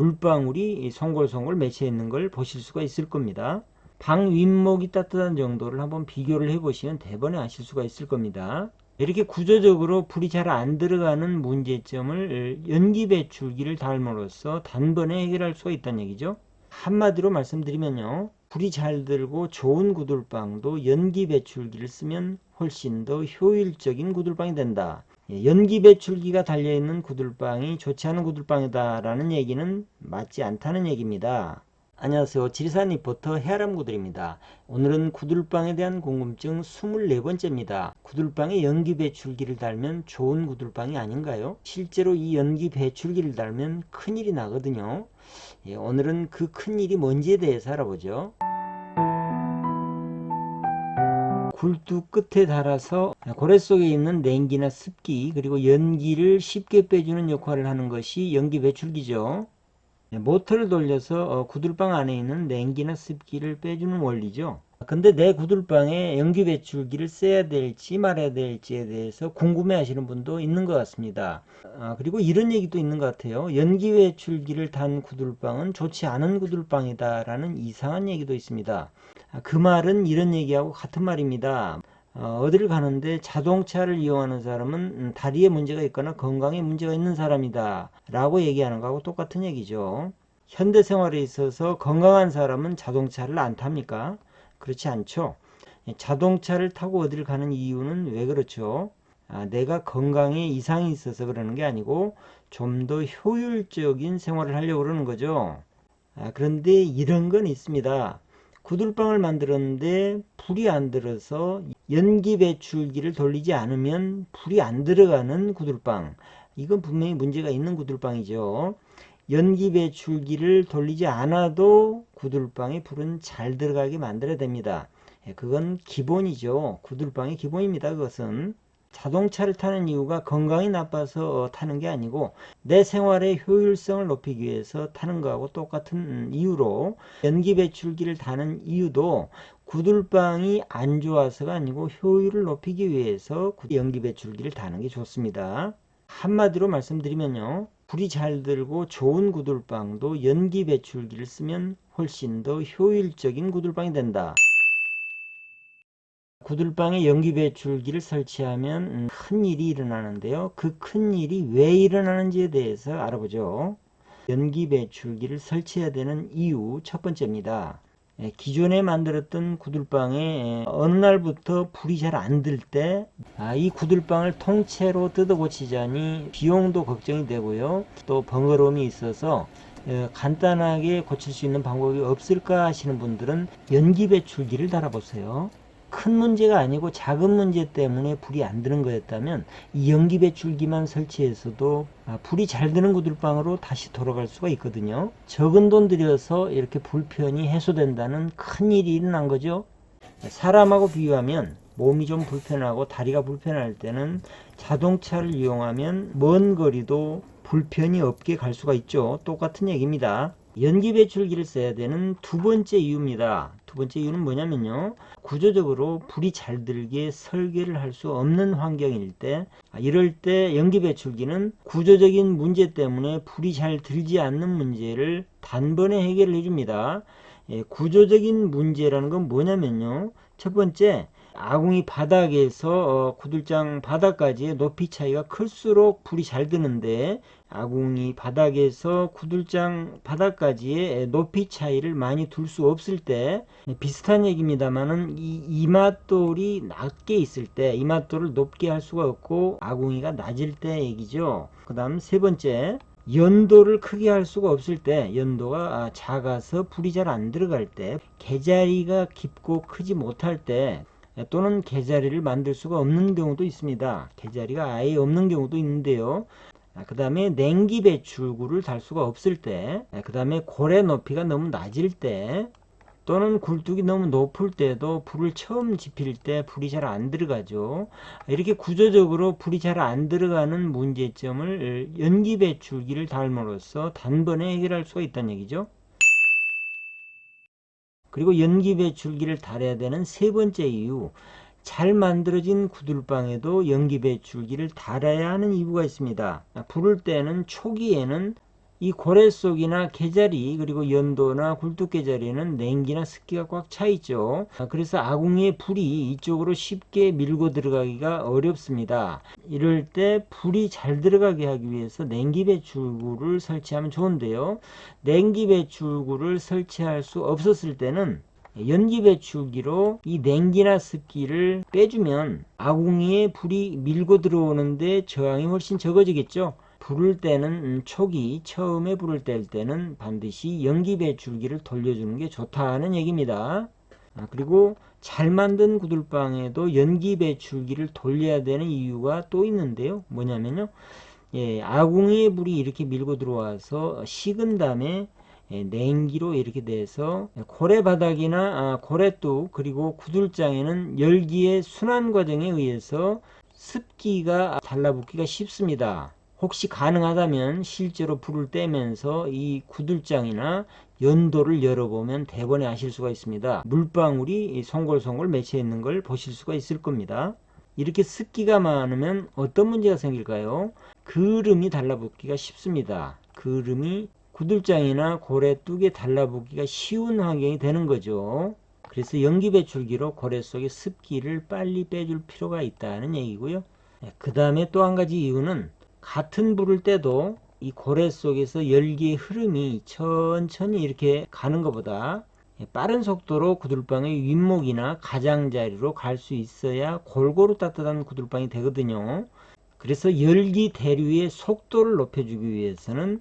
물방울이 송골송골 맺혀 있는 걸 보실 수가 있을 겁니다. 방 윗목이 따뜻한 정도를 한번 비교를 해보시면 대번에 아실 수가 있을 겁니다. 이렇게 구조적으로 불이 잘 안 들어가는 문제점을 연기 배출기를 달므로써 단번에 해결할 수가 있다는 얘기죠. 한마디로 말씀드리면요. 불이 잘 들고 좋은 구들방도 연기 배출기를 쓰면 훨씬 더 효율적인 구들방이 된다. 예, 연기 배출기가 달려있는 구들방이 좋지 않은 구들방이다 라는 얘기는 맞지 않다는 얘기입니다. 안녕하세요. 지리산 리포터 해아람 구들입니다. 오늘은 구들방에 대한 궁금증 24번째입니다. 구들방에 연기 배출기를 달면 좋은 구들방이 아닌가요? 실제로 이 연기 배출기를 달면 큰일이 나거든요. 예, 오늘은 그 큰일이 뭔지에 대해서 알아보죠. 굴뚝 끝에 달아서 고래 속에 있는 냉기나 습기 그리고 연기를 쉽게 빼주는 역할을 하는 것이 연기 배출기죠. 네, 모터를 돌려서 어, 구들방 안에 있는 냉기나 습기를 빼주는 원리죠. 근데 내 구들방에 연기 배출기를 써야 될지 말아야 될지에 대해서 궁금해 하시는 분도 있는 것 같습니다. 아, 그리고 이런 얘기도 있는 것 같아요. 연기 배출기를 단 구들방은 좋지 않은 구들방이다 라는 이상한 얘기도 있습니다. 아, 그 말은 이런 얘기하고 같은 말입니다. 어, 어디를 가는데 자동차를 이용하는 사람은 음, 다리에 문제가 있거나 건강에 문제가 있는 사람이다 라고 얘기하는 거하고 똑같은 얘기죠. 현대 생활에 있어서 건강한 사람은 자동차를 안 탑니까? 그렇지 않죠. 예, 자동차를 타고 어디를 가는 이유는 왜 그렇죠? 아, 내가 건강에 이상이 있어서 그러는 게 아니고 좀 더 효율적인 생활을 하려고 그러는 거죠. 아, 그런데 이런 건 있습니다. 구들방을 만들었는데 불이 안 들어서 연기 배출기를 돌리지 않으면 불이 안 들어가는 구들방. 이건 분명히 문제가 있는 구들방이죠. 연기 배출기를 돌리지 않아도 구들방에 불은 잘 들어가게 만들어야 됩니다. 예, 그건 기본이죠. 구들방의 기본입니다 그것은 자동차를 타는 이유가 건강이 나빠서 어, 타는 게 아니고 내 생활의 효율성을 높이기 위해서 타는 거하고 똑같은 음, 이유로 연기 배출기를 타는 이유도 구들방이 안 좋아서가 아니고 효율을 높이기 위해서 연기 배출기를 타는 게 좋습니다. 한마디로 말씀드리면요. 불이 잘 들고 좋은 구들방도 연기 배출기를 쓰면 훨씬 더 효율적인 구들방이 된다. 구들방에 연기 배출기를 설치하면 음, 큰 일이 일어나는데요. 그 큰 일이 왜 일어나는지에 대해서 알아보죠. 연기 배출기를 설치해야 되는 이유 첫 번째입니다. 예, 기존에 만들었던 구들방에 예, 어느 날부터 불이 잘 안 들 때, 아, 이 구들방을 통째로 뜯어 고치자니 비용도 걱정이 되고요. 또 번거로움이 있어서 예, 간단하게 고칠 수 있는 방법이 없을까 하시는 분들은 연기 배출기를 달아보세요. 큰 문제가 아니고 작은 문제 때문에 불이 안 드는 거였다면 이 연기 배출기만 설치해서도 아, 불이 잘 드는 구들방으로 다시 돌아갈 수가 있거든요. 적은 돈 들여서 이렇게 불편이 해소된다는 큰 일이 일어난 거죠. 사람하고 비교하면 몸이 좀 불편하고 다리가 불편할 때는 자동차를 이용하면 먼 거리도 불편이 없게 갈 수가 있죠. 똑같은 얘기입니다. 연기 배출기를 써야 되는 두 번째 이유입니다. 두 번째 이유는 뭐냐면요. 구조적으로 불이 잘 들게 설계를 할 수 없는 환경일 때 아, 이럴 때 연기 배출기는 구조적인 문제 때문에 불이 잘 들지 않는 문제를 단번에 해결을 해줍니다. 예, 구조적인 문제라는 건 뭐냐면요. 첫 번째 아궁이 바닥에서 어, 구들장 바닥까지의 높이 차이가 클수록 불이 잘 드는데 아궁이 바닥에서 구들장 바닥까지의 높이 차이를 많이 둘 수 없을 때 비슷한 얘기입니다만은 이 이맛돌이 낮게 있을 때 이맛돌을 높게 할 수가 없고 아궁이가 낮을 때 얘기죠. 그 다음 세 번째 연도를 크게 할 수가 없을 때 연도가 작아서 불이 잘 안 들어갈 때 개자리가 깊고 크지 못할 때 또는 개자리를 만들 수가 없는 경우도 있습니다. 개자리가 아예 없는 경우도 있는데요. 그 다음에 냉기 배출구를 달 수가 없을 때, 그 다음에 고래 높이가 너무 낮을 때, 또는 굴뚝이 너무 높을 때도 불을 처음 지필 때 불이 잘 안 들어가죠. 이렇게 구조적으로 불이 잘 안 들어가는 문제점을 연기 배출기를 달므로써 단번에 해결할 수가 있다는 얘기죠. 그리고 연기 배출기를 달아야 되는 세 번째 이유 잘 만들어진 구들방에도 연기 배출기를 달아야 하는 이유가 있습니다. 부를 때는 초기에는 이 고래 속이나 개자리 그리고 연도나 굴뚝개자리는 냉기나 습기가 꽉 차 있죠. 아, 그래서 아궁이의 불이 이쪽으로 쉽게 밀고 들어가기가 어렵습니다. 이럴 때 불이 잘 들어가게 하기 위해서 냉기 배출구를 설치하면 좋은데요. 냉기 배출구를 설치할 수 없었을 때는 연기 배출기로 이 냉기나 습기를 빼주면 아궁이에 불이 밀고 들어오는데 저항이 훨씬 적어지겠죠. 불을 때는 음, 초기 처음에 불을 뗄 때는 반드시 연기 배출기를 돌려주는 게 좋다는 얘기입니다. 아, 그리고 잘 만든 구들방에도 연기 배출기를 돌려야 되는 이유가 또 있는데요. 뭐냐면요. 예, 아궁이의 불이 이렇게 밀고 들어와서 식은 다음에 예, 냉기로 이렇게 돼서 고래 바닥이나 아, 고래뚝 그리고 구들장에는 열기의 순환 과정에 의해서 습기가 달라붙기가 쉽습니다. 혹시 가능하다면 실제로 불을 떼면서 이 구들장이나 연도를 열어보면 대번에 아실 수가 있습니다. 물방울이 송골송골 맺혀 있는 걸 보실 수가 있을 겁니다. 이렇게 습기가 많으면 어떤 문제가 생길까요? 그름이 달라붙기가 쉽습니다. 그름이 구들장이나 고래 뚝에 달라붙기가 쉬운 환경이 되는 거죠. 그래서 연기 배출기로 고래 속의 습기를 빨리 빼줄 필요가 있다는 얘기고요. 그 다음에 또 한 가지 이유는 같은 불을 때도 이 고래 속에서 열기의 흐름이 천천히 이렇게 가는 것보다 빠른 속도로 구들방의 윗목이나 가장자리로 갈 수 있어야 골고루 따뜻한 구들방이 되거든요. 그래서 열기 대류의 속도를 높여주기 위해서는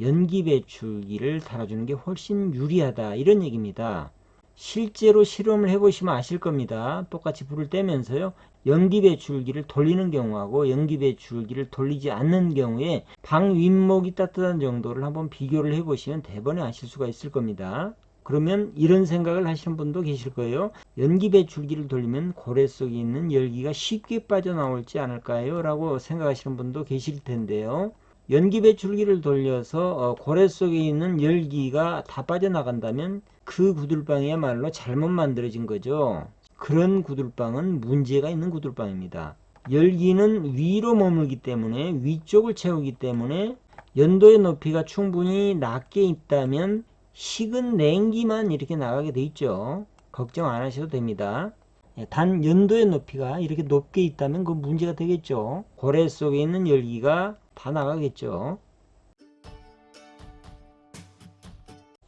연기 배출기를 달아주는 게 훨씬 유리하다 이런 얘기입니다. 실제로 실험을 해보시면 아실 겁니다. 똑같이 불을 떼면서요. 연기 배출기를 돌리는 경우하고 연기 배출기를 돌리지 않는 경우에 방 윗목이 따뜻한 정도를 한번 비교를 해보시면 대번에 아실 수가 있을 겁니다. 그러면 이런 생각을 하시는 분도 계실 거예요. 연기 배출기를 돌리면 고래 속에 있는 열기가 쉽게 빠져나올지 않을까요? 라고 생각하시는 분도 계실 텐데요. 연기 배출기를 돌려서 어, 고래 속에 있는 열기가 다 빠져나간다면 그 구들방이야말로 잘못 만들어진 거죠. 그런 구들방은 문제가 있는 구들방입니다. 열기는 위로 머물기 때문에 위쪽을 채우기 때문에 연도의 높이가 충분히 낮게 있다면 식은 냉기만 이렇게 나가게 돼 있죠. 걱정 안 하셔도 됩니다. 예, 단 연도의 높이가 이렇게 높게 있다면 그 문제가 되겠죠. 고래 속에 있는 열기가 다 나가겠죠.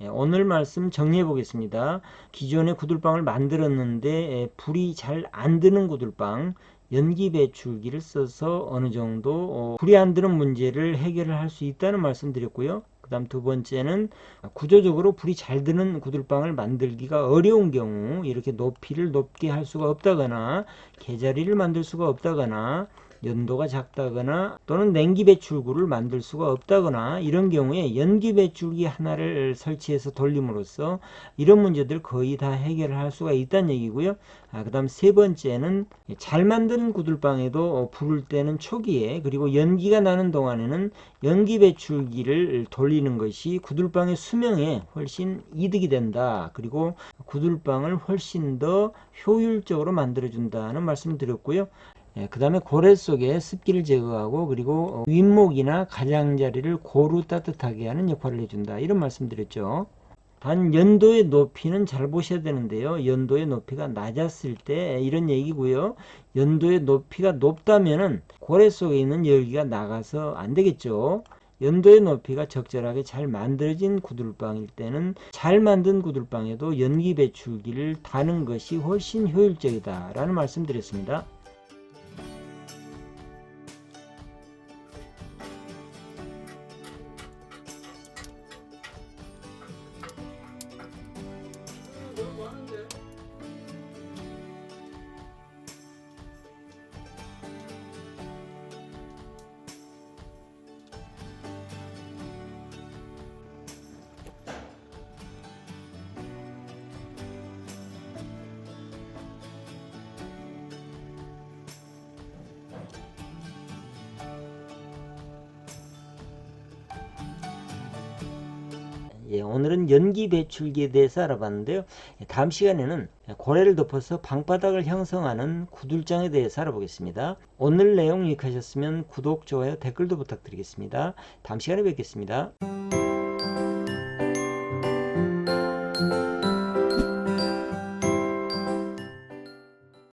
예, 오늘 말씀 정리해 보겠습니다. 기존의 구들방을 만들었는데 예, 불이 잘 안 드는 구들방 연기 배출기를 써서 어느 정도 어, 불이 안 드는 문제를 해결을 할 수 있다는 말씀 드렸고요. 그 다음 두 번째는 구조적으로 불이 잘 드는 구들방을 만들기가 어려운 경우 이렇게 높이를 높게 할 수가 없다거나 개자리를 만들 수가 없다거나 연도가 작다거나 또는 냉기 배출구를 만들 수가 없다거나 이런 경우에 연기 배출기 하나를 설치해서 돌림으로써 이런 문제들 거의 다 해결을 할 수가 있다는 얘기고요. 아, 그 다음 세 번째는 잘 만든 구들방에도 불을 때는 초기에 그리고 연기가 나는 동안에는 연기 배출기를 돌리는 것이 구들방의 수명에 훨씬 이득이 된다. 그리고 구들방을 훨씬 더 효율적으로 만들어준다는 말씀을 드렸고요. 예, 그 다음에 고래 속에 습기를 제거하고 그리고 어, 윗목이나 가장자리를 고루 따뜻하게 하는 역할을 해준다. 이런 말씀 드렸죠. 단 연도의 높이는 잘 보셔야 되는데요. 연도의 높이가 낮았을 때 이런 얘기고요. 연도의 높이가 높다면은 고래 속에 있는 열기가 나가서 안 되겠죠. 연도의 높이가 적절하게 잘 만들어진 구들방일 때는 잘 만든 구들방에도 연기 배출기를 다는 것이 훨씬 효율적이다 라는 말씀 드렸습니다. 예, 오늘은 연기 배출기에 대해서 알아봤는데요. 예, 다음 시간에는 고래를 덮어서 방바닥을 형성하는 구들장에 대해서 알아보겠습니다. 오늘 내용 유익하셨으면 구독, 좋아요, 댓글도 부탁드리겠습니다. 다음 시간에 뵙겠습니다.